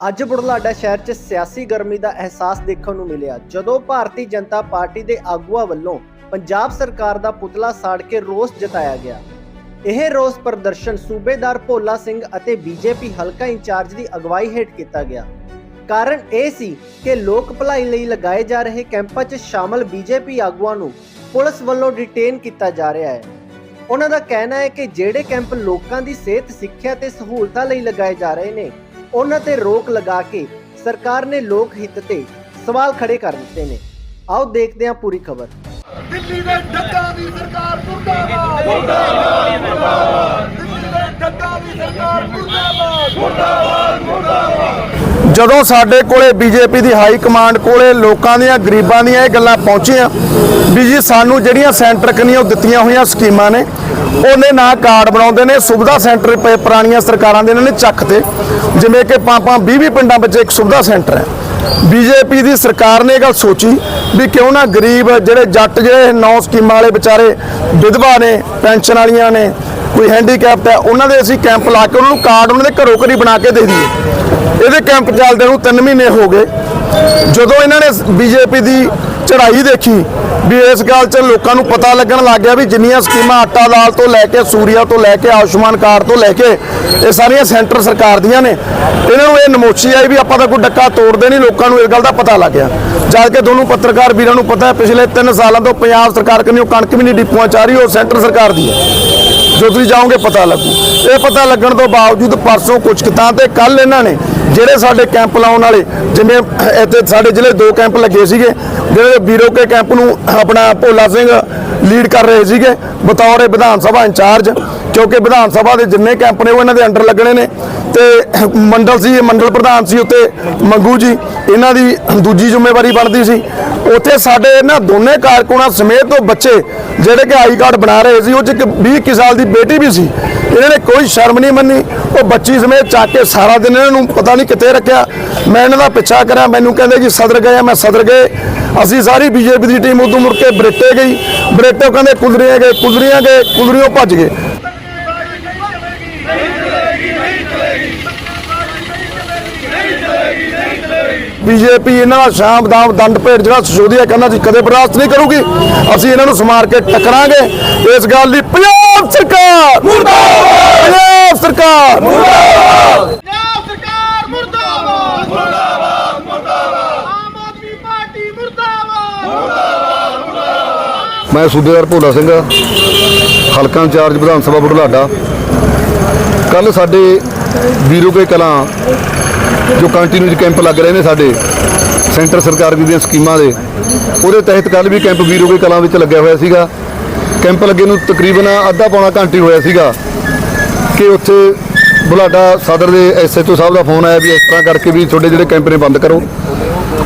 ਅੱਜ ਬੁਢਲਾਡਾ ਸ਼ਹਿਰ 'ਚ ਸਿਆਸੀ ਗਰਮੀ ਦਾ ਅਹਿਸਾਸ ਦੇਖਣ ਨੂੰ ਮਿਲਿਆ। ਜਦੋਂ ਭਾਰਤੀ ਜਨਤਾ ਪਾਰਟੀ ਦੇ ਆਗੂਆਂ ਵੱਲੋਂ ਪੰਜਾਬ ਸਰਕਾਰ ਦਾ ਪੁਤਲਾ ਸਾੜ ਕੇ ਰੋਸ ਜਤਾਇਆ ਗਿਆ, ਇਹ ਰੋਸ ਪ੍ਰਦਰਸ਼ਨ ਸੂਬੇਦਾਰ ਭੋਲਾ ਸਿੰਘ ਅਤੇ ਬੀਜੇਪੀ ਹਲਕਾ ਇੰਚਾਰਜ ਦੀ ਅਗਵਾਈ ਹੇਠ ਕੀਤਾ ਗਿਆ। ਕਾਰਨ ਇਹ ਸੀ ਕਿ ਲੋਕ ਭਲਾਈ ਲਈ ਲਗਾਏ ਜਾ ਰਹੇ ਕੈਂਪਾਂ 'ਚ ਸ਼ਾਮਲ ਬੀਜੇਪੀ ਆਗੂਆਂ ਨੂੰ ਪੁਲਿਸ ਵੱਲੋਂ ਡਿਟੇਨ ਕੀਤਾ ਜਾ ਰਿਹਾ ਹੈ। ਉਹਨਾਂ ਦਾ ਕਹਿਣਾ ਹੈ ਕਿ ਜਿਹੜੇ ਕੈਂਪ ਲੋਕਾਂ ਦੀ ਸਿਹਤ, ਸਿੱਖਿਆ ਤੇ ਸਹੂਲਤਾਂ ਲਈ ਲਗਾਏ ਜਾ ਰਹੇ ਨੇ ਉਹਨਾਂ ਤੇ ਰੋਕ ਲਗਾ ਕੇ ਸਰਕਾਰ ਨੇ ਲੋਕ ਹਿੱਤ ਤੇ ਸਵਾਲ ਖੜੇ ਕਰ ਦਿੱਤੇ ਨੇ। ਆਓ ਦੇਖਦੇ ਹਾਂ ਪੂਰੀ ਖਬਰ। ਦਿੱਲੀ ਦੇ ਡੱਡਾ ਦੀ ਸਰਕਾਰ ਮੁਰਦਾਬਾਦ ਮੁਰਦਾਬਾਦ ਮੁਰਦਾਬਾਦ ਦਿੱਲੀ ਦੇ ਡੱਡਾ ਦੀ ਸਰਕਾਰ ਮੁਰਦਾਬਾਦ ਜਦੋਂ ਸਾਡੇ ਕੋਲੇ ਬੀਜੇਪੀ ਦੀ ਹਾਈ ਕਮਾਂਡ ਕੋਲੇ ਲੋਕਾਂ ਦੀਆਂ ਗਰੀਬਾਂ ਦੀਆਂ ਇਹ ਗੱਲਾਂ ਪਹੁੰਚੀਆਂ, ਵੀ ਜੀ ਸਾਨੂੰ ਜਿਹੜੀਆਂ ਸੈਂਟਰ ਕਨੀਆਂ ਦਿੱਤੀਆਂ ਹੋਈਆਂ ਸਕੀਮਾਂ ਨੇ, ਉਹਨੇ ਨਾ ਕਾਰਡ ਬਣਾਉਂਦੇ ਨੇ, ਸੁਵਿਧਾ ਸੈਂਟਰ ਪਏ ਪੁਰਾਣੀਆਂ ਸਰਕਾਰਾਂ ਦੇ ਇਹਨਾਂ ਨੇ ਚੱਕ ਤੇ, ਜਿਵੇਂ ਕਿ ਪਾਪਾਂ 20 20 ਪਿੰਡਾਂ ਵਿੱਚ ਇੱਕ ਸੁਵਿਧਾ ਸੈਂਟਰ ਹੈ। ਬੀਜੇਪੀ ਦੀ ਸਰਕਾਰ ਨੇ ਇਹ ਗੱਲ ਸੋਚੀ ਵੀ ਕਿਉਂ ਨਾ ਗਰੀਬ ਜਿਹੜੇ ਜੱਟ ਜਿਹੜੇ ਨੌ ਸਕੀਮਾਂ ਵਾਲੇ ਵਿਚਾਰੇ ਵਿਧਵਾ ਨੇ, ਪੈਨਸ਼ਨ ਵਾਲੀਆਂ ਨੇ ਕੋਈ ਹੈਂਡੀਕੈਪਟ ਹੈ, ਉਹਨਾਂ ਦੇ ਅਸੀਂ ਕੈਂਪ ਲਾ ਕੇ ਉਹਨਾਂ ਨੂੰ ਕਾਰਡ ਉਹਨਾਂ ਦੇ ਘਰੋਂ ਘਰੀ ਬਣਾ ਕੇ ਦੇ ਦਈਏ। ਇਹਦੇ ਕੈਂਪ ਚੱਲਦੇ ਨੂੰ 3 ਮਹੀਨੇ ਹੋ ਗਏ। ਜਦੋਂ ਇਹਨਾਂ ਨੇ ਬੀਜੇਪੀ ਦੀ ਚੜ੍ਹਾਈ ਦੇਖੀ, ਵੀ ਇਸ ਗੱਲ 'ਚ ਲੋਕਾਂ ਨੂੰ ਪਤਾ ਲੱਗਣ ਲੱਗ ਗਿਆ ਵੀ ਜਿੰਨੀਆਂ ਸਕੀਮਾਂ ਆਟਾ ਦਾਲ ਤੋਂ ਲੈ ਕੇ, ਸੂਰੀਆ ਤੋਂ ਲੈ ਕੇ, ਆਯੁਸ਼ਮਾਨ ਕਾਰਡ ਤੋਂ ਲੈ ਕੇ, ਇਹ ਸਾਰੀਆਂ ਸੈਂਟਰ ਸਰਕਾਰ ਦੀਆਂ ਨੇ। ਇਹਨਾਂ ਨੂੰ ਇਹ ਨਮੋਚੀ ਆਈ ਵੀ ਆਪਾਂ ਤਾਂ ਕੋਈ ਡੱਕਾ ਤੋੜਦੇ ਨਹੀਂ, ਲੋਕਾਂ ਨੂੰ ਇਸ ਗੱਲ ਦਾ ਪਤਾ ਲੱਗ ਗਿਆ। ਜਦ ਕਿ ਦੋਨੋਂ ਪੱਤਰਕਾਰ ਵੀਰਾਂ ਨੂੰ ਪਤਾ ਹੈ, ਪਿਛਲੇ 3 ਸਾਲਾਂ ਤੋਂ ਪੰਜਾਬ ਸਰਕਾਰ ਕੰਨਿਓ ਕਣਕ ਵੀ ਨਹੀਂ ਡਿਪੂਆਂ ਚਾਹ ਰਹੀ, ਉਹ ਸੈਂਟਰ ਸਰਕਾਰ ਦੀ ਹੈ। ਜੋ ਤੁਸੀਂ ਜਾਓਗੇ ਪਤਾ ਲੱਗੂ। ਇਹ ਪਤਾ ਲੱਗਣ ਤੋਂ ਬਾਵਜੂਦ ਪਰਸੋਂ ਕੁਝ ਕਿਤਾਂ ਤੇ ਕੱਲ ਇਹਨਾਂ ਨੇ ਜਿਹੜੇ ਸਾਡੇ ਕੈਂਪ ਲਾਉਣ ਵਾਲੇ ਜਿਵੇਂ ਇੱਥੇ ਸਾਡੇ ਜ਼ਿਲ੍ਹੇ ਦੋ ਕੈਂਪ ਲੱਗੇ ਸੀਗੇ, ਜਿਹੜੇ ਬੀਰੋਕੇ ਕੈਂਪ ਨੂੰ ਆਪਣਾ ਭੋਲਾ ਸਿੰਘ ਲੀਡ ਕਰ ਰਹੇ ਸੀਗੇ, ਬਤੌਰ ਵਿਧਾਨ ਸਭਾ ਇੰਚਾਰਜ, ਕਿਉਂਕਿ ਵਿਧਾਨ ਸਭਾ ਦੇ ਜਿੰਨੇ ਕੈਂਪ ਨੇ ਉਹ ਇਹਨਾਂ ਦੇ ਅੰਡਰ ਲੱਗਣੇ ਨੇ। ਤੇ ਮੰਡਲ ਸੀ ਮੰਡਲ ਪ੍ਰਧਾਨ ਸੀ ਉੱਤੇ, ਮੰਗੂ ਜੀ, ਇਹਨਾਂ ਦੀ ਦੂਜੀ ਜ਼ਿੰਮੇਵਾਰੀ ਬਣਦੀ ਸੀ। ਉੱਥੇ ਸਾਡੇ ਇਹਨਾਂ ਦੋਨੇ ਕਾਰਕੁਨਾਂ ਸਮੇਤ ਤੋਂ ਬੱਚੇ ਜਿਹੜੇ ਕਿ ਆਈ ਕਾਰਡ ਬਣਾ ਰਹੇ ਸੀ, ਉਹ ਚ ਇੱਕ 20 ਇੱਕੀ ਸਾਲ ਦੀ ਬੇਟੀ ਵੀ ਸੀ। ਇਹਨਾਂ ਨੇ ਕੋਈ ਸ਼ਰਮ ਨਹੀਂ ਮੰਨੀ, ਉਹ ਬੱਚੀ ਸਮੇਤ ਚੱਕ ਕੇ ਸਾਰਾ ਦਿਨ ਇਹਨਾਂ ਨੂੰ ਪਤਾ ਨਹੀਂ ਕਿੱਥੇ ਰੱਖਿਆ। ਮੈਂ ਇਹਨਾਂ ਦਾ ਪਿੱਛਾ ਕਰਿਆ, ਮੈਨੂੰ ਕਹਿੰਦੇ ਜੀ ਸਦਰ ਗਏ ਮੈਂ ਸਦਰ ਗਏ। ਅਸੀਂ ਸਾਰੀ ਬੀਜੇਪੀ ਦੀ ਟੀਮ ਉਦੋਂ ਮੁੜ ਕੇ ਬਰੇਟੇ ਗਈ। ਬਰੇਟੇ ਕਹਿੰਦੇ ਕੁਲਰੀਆਂ ਗਏ ਕੁਲਰੀਆਂ ਗਏ ਕੁਲਰੀਆਂ ਭੱਜ ਗਏ। ਬੀਜੇਪੀ ਇਹਨਾਂ ਦਾ ਸ਼ਾਮ ਦਾਮ ਦੰਡ ਭੇਟ ਜਿਹੜਾ ਸੋਧਿਆ ਕਹਿੰਦਾ ਸੀ ਕਦੇ ਬਰਦਾਸ਼ਤ ਨਹੀਂ ਕਰੂਗੀ। ਅਸੀਂ ਇਹਨਾਂ ਨੂੰ ਸਮਾਰ ਕੇ ਟਕਰਾਂਗੇ। ਇਸ ਗੱਲ ਦੀ ਪੰਜਾਬ ਸਰਕਾਰ ਮੁਰਦਾਬਾਦ। ਪੰਜਾਬ ਸਰਕਾਰ ਪੰਜਾਬ ਸਰਕਾਰ ਮੁਰਦਾਬਾਦ। ਮੁਰਦਾਬਾਦ ਮੁਰਦਾਬਾਦ। ਆਮ ਆਦਮੀ ਪਾਰਟੀ ਮੁਰਦਾਬਾਦ। ਮੈਂ ਸੂਬੇਦਾਰ ਭੋਲਾ ਸਿੰਘ ਹਲਕਾ ਇੰਚਾਰਜ ਵਿਧਾਨ ਸਭਾ ਬੁਢਲਾਡਾ। ਕੱਲ ਸਾਡੇ ਵੀਰੋਕੇ ਕਲਾਂ ਜੋ ਕੰਟੀਨਿਊ ਕੈਂਪ ਲੱਗ ਰਹੇ ਨੇ ਸਾਡੇ ਸੈਂਟਰ ਸਰਕਾਰ ਦੀਆਂ ਸਕੀਮਾਂ ਦੇ, ਉਹਦੇ ਤਹਿਤ ਕੱਲ ਵੀ ਕੈਂਪ ਵੀਰੋਗੇ ਕਲਾਂ ਵਿੱਚ ਲੱਗਿਆ ਹੋਇਆ ਸੀਗਾ। ਕੈਂਪ ਲੱਗੇ ਨੂੰ ਤਕਰੀਬਨ ਅੱਧਾ ਪੌਣਾ ਘੰਟੇ ਹੋਇਆ ਸੀਗਾ ਕਿ ਉੱਥੇ ਬੁਲਾਡਾ ਸਦਰ ਦੇ ਐਸਐਚਓ ਸਾਹਿਬ ਦਾ ਫੋਨ ਆਇਆ ਵੀ ਇਸ ਤਰ੍ਹਾਂ ਕਰਕੇ ਵੀ ਤੁਹਾਡੇ ਜਿਹੜੇ ਕੈਂਪ ਨੇ ਬੰਦ ਕਰੋ।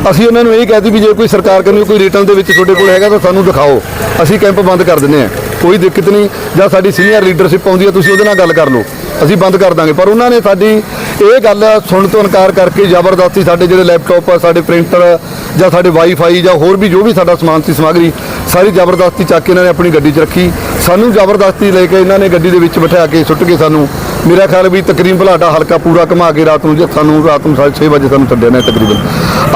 ਅਸੀਂ ਉਹਨਾਂ ਨੂੰ ਇਹ ਕਹਿਤੀ ਵੀ ਜੇ ਕੋਈ ਸਰਕਾਰ ਕਰਨੀ ਕੋਈ ਰਿਟਰਨ ਦੇ ਵਿੱਚ ਤੁਹਾਡੇ ਕੋਲ ਹੈਗਾ ਤਾਂ ਸਾਨੂੰ ਦਿਖਾਓ। ਅਸੀਂ ਕੈਂਪ ਬੰਦ ਕਰ ਦਿੰਦੇ ਹਾਂ। ਕੋਈ ਦਿੱਕਤ ਨਹੀਂ ਜਾਂ ਸਾਡੀ ਸੀਨੀਅਰ ਲੀਡਰਸ਼ਿਪ ਆਉਂਦੀ ਹੈ ਤੁਸੀਂ ਉਹਦੇ ਨਾਲ ਗੱਲ ਕਰ ਲਓ। ਅਸੀਂ ਬੰਦ ਕਰ ਦਾਂਗੇ। ਪਰ ਉਹਨਾਂ ਨੇ ਸਾਡੀ ਇਹ ਗੱਲ ਸੁਣਨ ਤੋਂ ਇਨਕਾਰ ਕਰਕੇ ਜ਼ਬਰਦਸਤੀ ਸਾਡੇ ਜਿਹੜੇ ਲੈਪਟਾਪ ਆ, ਸਾਡੇ ਪ੍ਰਿੰਟਰ ਜਾਂ ਸਾਡੇ ਵਾਈਫਾਈ ਜਾਂ ਹੋਰ ਵੀ ਜੋ ਵੀ ਸਾਡਾ ਸਮਾਨ ਸੀ, ਸਮੱਗਰੀ, ਸਾਰੀ ਜ਼ਬਰਦਸਤੀ ਚੱਕ ਕੇ ਇਹਨਾਂ ਨੇ ਆਪਣੀ ਗੱਡੀ 'ਚ ਰੱਖੀ। ਸਾਨੂੰ ਜ਼ਬਰਦਸਤੀ ਲੈ ਕੇ ਇਹਨਾਂ ਨੇ ਗੱਡੀ ਦੇ ਵਿੱਚ ਬਿਠਾ ਕੇ ਸੁੱਟ ਕੇ ਸਾਨੂੰ। ਮੇਰਾ ਖਿਆਲ ਵੀ ਤਕਰੀਬਨ ਭਲਾਟਾ ਹਲਕਾ ਪੂਰਾ ਘੁਮਾ ਕੇ ਰਾਤ ਨੂੰ ਜੇ ਸਾਨੂੰ ਰਾਤ ਨੂੰ 6 ਵਜੇ ਸਾਨੂੰ ਛੱਡਿਆ ਨੇ ਤਕਰੀਬਨ।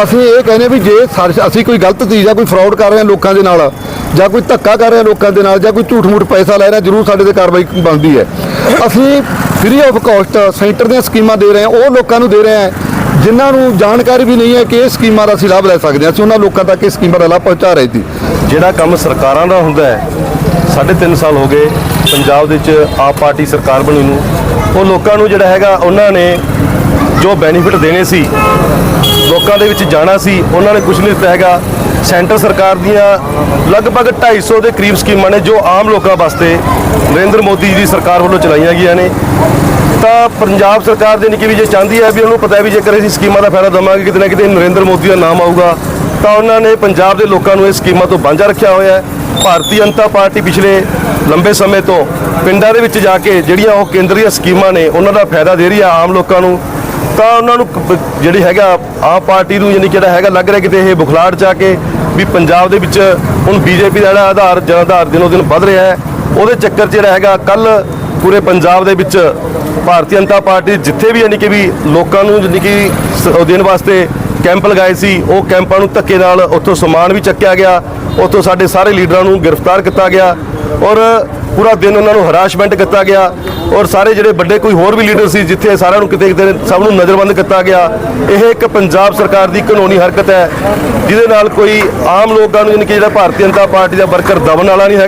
ਅਸੀਂ ਇਹ ਕਹਿੰਦੇ ਵੀ ਜੇ ਸਰ- ਅਸੀਂ ਕੋਈ ਗਲਤ ਚੀਜ਼ ਜਾਂ ਕੋਈ ਫਰਾਡ ਕਰ ਰਹੇ ਹਾਂ ਲੋਕਾਂ ਦੇ ਨਾਲ, ਜਾਂ ਕੋਈ ਧੱਕਾ ਕਰ ਰਿਹਾ ਲੋਕਾਂ ਦੇ ਨਾਲ, ਜਾਂ ਕੋਈ ਝੂਠ ਮੂਠ ਪੈਸਾ ਲੈ ਰਿਹਾ ਜ਼ਰੂਰ ਸਾਡੇ ਤੇ ਕਾਰਵਾਈ ਬਣਦੀ ਹੈ। ਅਸੀਂ ਫ੍ਰੀ ਆਫ ਕਾਸਟ ਸੈਂਟਰ ਦੀਆਂ ਸਕੀਮਾਂ ਦੇ ਰਹੇ ਹਾਂ ਉਹ ਲੋਕਾਂ ਨੂੰ ਦੇ ਰਹੇ ਹਾਂ ਜਿਨ੍ਹਾਂ ਨੂੰ ਜਾਣਕਾਰੀ ਵੀ ਨਹੀਂ ਹੈ ਕਿ ਇਹ ਸਕੀਮਾਂ ਦਾ ਅਸੀਂ ਲਾਭ ਲੈ ਸਕਦੇ ਹਾਂ। ਅਸੀਂ ਉਹਨਾਂ ਲੋਕਾਂ ਤੱਕ ਇਹ ਸਕੀਮਾਂ ਦਾ ਲਾਭ ਪਹੁੰਚਾ ਰਹੇ ਸੀ। ਜਿਹੜਾ ਕੰਮ ਸਰਕਾਰਾਂ ਦਾ ਹੁੰਦਾ ਹੈ, ਸਾਢੇ ਤਿੰਨ ਸਾਲ ਹੋ ਗਏ ਪੰਜਾਬ ਦੇ ਵਿੱਚ ਆਪ ਪਾਰਟੀ ਸਰਕਾਰ ਬਣੀ ਨੂੰ, ਉਹ ਲੋਕਾਂ ਨੂੰ ਜਿਹੜਾ ਹੈਗਾ ਉਹਨਾਂ ਨੇ ਜੋ ਬੈਨੀਫਿਟ ਦੇਣੇ ਸੀ, ਲੋਕਾਂ ਦੇ ਵਿੱਚ ਜਾਣਾ ਸੀ, ਉਹਨਾਂ ਨੇ ਕੁਝ ਨਹੀਂ ਦਿੱਤਾ ਹੈਗਾ। ਸੈਂਟਰ ਸਰਕਾਰ ਦੀਆਂ ਲਗਭਗ 250 ਦੇ ਕਰੀਬ ਸਕੀਮਾਂ ਨੇ ਜੋ ਆਮ ਲੋਕਾਂ ਵਾਸਤੇ ਨਰਿੰਦਰ ਮੋਦੀ ਜੀ ਦੀ ਸਰਕਾਰ ਵੱਲੋਂ ਚਲਾਈਆਂ ਗਈਆਂ ਨੇ। ਤਾਂ ਪੰਜਾਬ ਸਰਕਾਰ ਦੇ ਨਿੱਕੀ ਵੀ ਜੇ ਚਾਹੁੰਦੀ ਹੈ ਵੀ ਉਹਨੂੰ ਪਤਾ ਹੈ ਵੀ ਜੇਕਰ ਅਸੀਂ ਸਕੀਮਾਂ ਦਾ ਫਾਇਦਾ ਦਵਾਂਗੇ, ਕਿਤੇ ਨਾ ਕਿਤੇ ਨਰਿੰਦਰ ਮੋਦੀ ਦਾ ਨਾਮ ਆਊਗਾ। ਤਾਂ ਉਹਨਾਂ ਨੇ ਪੰਜਾਬ ਦੇ ਲੋਕਾਂ ਨੂੰ ਇਹ ਸਕੀਮਾਂ ਤੋਂ ਵਾਂਝਾ ਰੱਖਿਆ ਹੋਇਆ ਹੈ। ਭਾਰਤੀ ਜਨਤਾ ਪਾਰਟੀ ਪਿਛਲੇ ਲੰਬੇ ਸਮੇਂ ਤੋਂ ਪਿੰਡਾਂ ਦੇ ਵਿੱਚ ਜਾ ਕੇ ਜਿਹੜੀਆਂ ਉਹ ਕੇਂਦਰੀ ਸਕੀਮਾਂ ਨੇ, ਉਹਨਾਂ ਦਾ ਫਾਇਦਾ ਦੇ ਰਹੀ ਆ ਆਮ ਲੋਕਾਂ ਨੂੰ। ਤਾਂ ਉਹਨਾਂ ਨੂੰ ਜਿਹੜੀ ਹੈਗਾ ਆਮ ਪਾਰਟੀ ਨੂੰ ਯਾਨੀ ਜਿਹੜਾ ਹੈਗਾ ਲੱਗ ਰਿਹਾ ਕਿਤੇ ਇਹ ਬੁਖਲਾੜ ਚ ਆ ਕੇ ਵੀ ਪੰਜਾਬ ਦੇ ਵਿੱਚ ਹੁਣ ਬੀਜੇਪੀ ਦਾ ਜਿਹੜਾ ਆਧਾਰ ਜਨ ਆਧਾਰ ਦਿਨੋਂ ਦਿਨ ਵੱਧ ਰਿਹਾ ਹੈ। ਉਹਦੇ ਚੱਕਰ 'ਚ ਜਿਹੜਾ ਹੈਗਾ ਕੱਲ ਪੂਰੇ ਪੰਜਾਬ ਦੇ ਵਿੱਚ ਭਾਰਤੀ ਜਨਤਾ ਪਾਰਟੀ ਜਿੱਥੇ ਵੀ ਯਾਨੀ ਕਿ ਵੀ ਲੋਕਾਂ ਨੂੰ ਯਾਨੀ ਕਿ ਦੇਣ ਵਾਸਤੇ ਕੈਂਪ ਲਗਾਏ ਸੀ, ਉਹ ਕੈਂਪਾਂ ਨੂੰ ਧੱਕੇ ਨਾਲ ਉੱਥੋਂ ਸਮਾਨ ਵੀ ਚੱਕਿਆ ਗਿਆ, ਉੱਥੋਂ ਸਾਡੇ ਸਾਰੇ ਲੀਡਰਾਂ ਨੂੰ ਗ੍ਰਿਫਤਾਰ ਕੀਤਾ ਗਿਆ ਔਰ ਪੂਰਾ ਦਿਨ ਉਹਨਾਂ ਨੂੰ ਹਰਾਸ਼ਮੈਂਟ ਕੀਤਾ ਗਿਆ ਔਰ ਸਾਰੇ ਜਿਹੜੇ ਵੱਡੇ ਕੋਈ ਹੋਰ ਵੀ ਲੀਡਰ ਸੀ ਜਿੱਥੇ ਸਾਰਿਆਂ ਨੂੰ ਕਿਤੇ ਕਿਤੇ ਸਭ ਨੂੰ ਨਜ਼ਰਬੰਦ ਕੀਤਾ ਗਿਆ, ਇਹ ਇੱਕ ਪੰਜਾਬ ਸਰਕਾਰ ਦੀ ਕਾਨੂੰਨੀ ਹਰਕਤ ਹੈ, ਜਿਹਦੇ ਨਾਲ ਕੋਈ ਆਮ ਲੋਕਾਂ ਨੂੰ ਯਾਨੀ ਕਿ ਜਿਹੜਾ ਭਾਰਤੀ ਜਨਤਾ ਪਾਰਟੀ ਦਾ ਵਰਕਰ ਦਬਨ ਵਾਲਾ ਨਹੀਂ ਹੈ